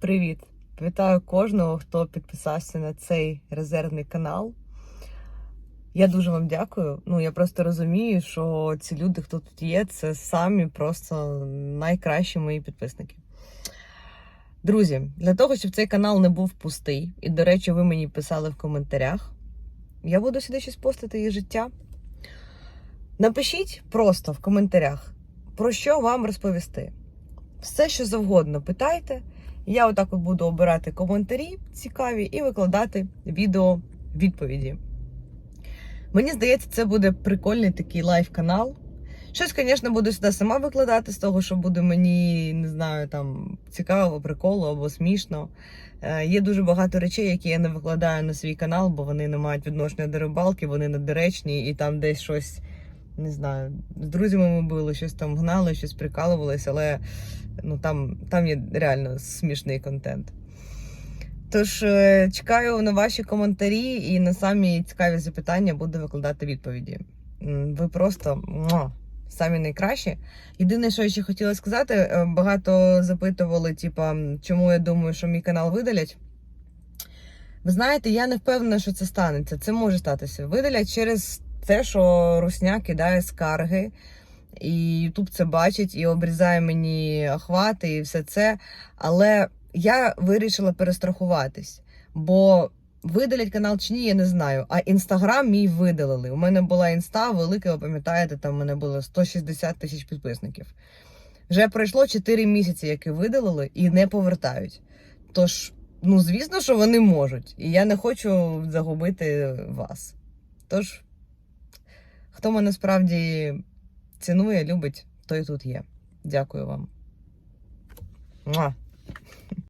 Привіт! Вітаю кожного, хто підписався на цей резервний канал. Я дуже вам дякую. Ну я просто розумію, що ці люди, хто тут є, це самі просто найкращі мої підписники. Друзі, для того, щоб цей канал не був пустий, і, до речі, ви мені писали в коментарях, я буду сюди щось постити і життя. Напишіть просто в коментарях, про що вам розповісти. Все, що завгодно, питайте. Я отак от буду обирати коментарі цікаві і викладати відео відповіді. Мені здається, це буде прикольний такий лайв-канал. Щось, звісно, буду сюди сама викладати з того, що буде мені, не знаю, там цікаво, приколу або смішно. Е, є дуже багато речей, які я не викладаю на свій канал, бо вони не мають відношення до рибалки, вони недоречні, і там десь щось, не знаю, з друзями ми були, щось там гнали, щось прикалувалися, але ну, там, там є реально смішний контент. Тож е, чекаю на ваші коментарі і на самі цікаві запитання буду викладати відповіді. Ви просто самі найкращі. Єдине, що я ще хотіла сказати, е, багато запитували, типа, чому я думаю, що мій канал видалять. Ви знаєте, я не впевнена, що це станеться. Це може статися. Видалять через те, що Русня кидає скарги, і Ютуб це бачить і обрізає мені охвати і все це. Але я вирішила перестрахуватись, бо видалять канал чи ні, я не знаю. А інстаграм мій видалили. У мене була інста велика, ви пам'ятаєте, там у мене було 160 тисяч підписників. Вже пройшло 4 місяці, які видалили, і не повертають. Тож, ну звісно, що вони можуть. І я не хочу загубити вас. Тож, хто мене справді цінує, любить, той тут є. Дякую вам. Муа.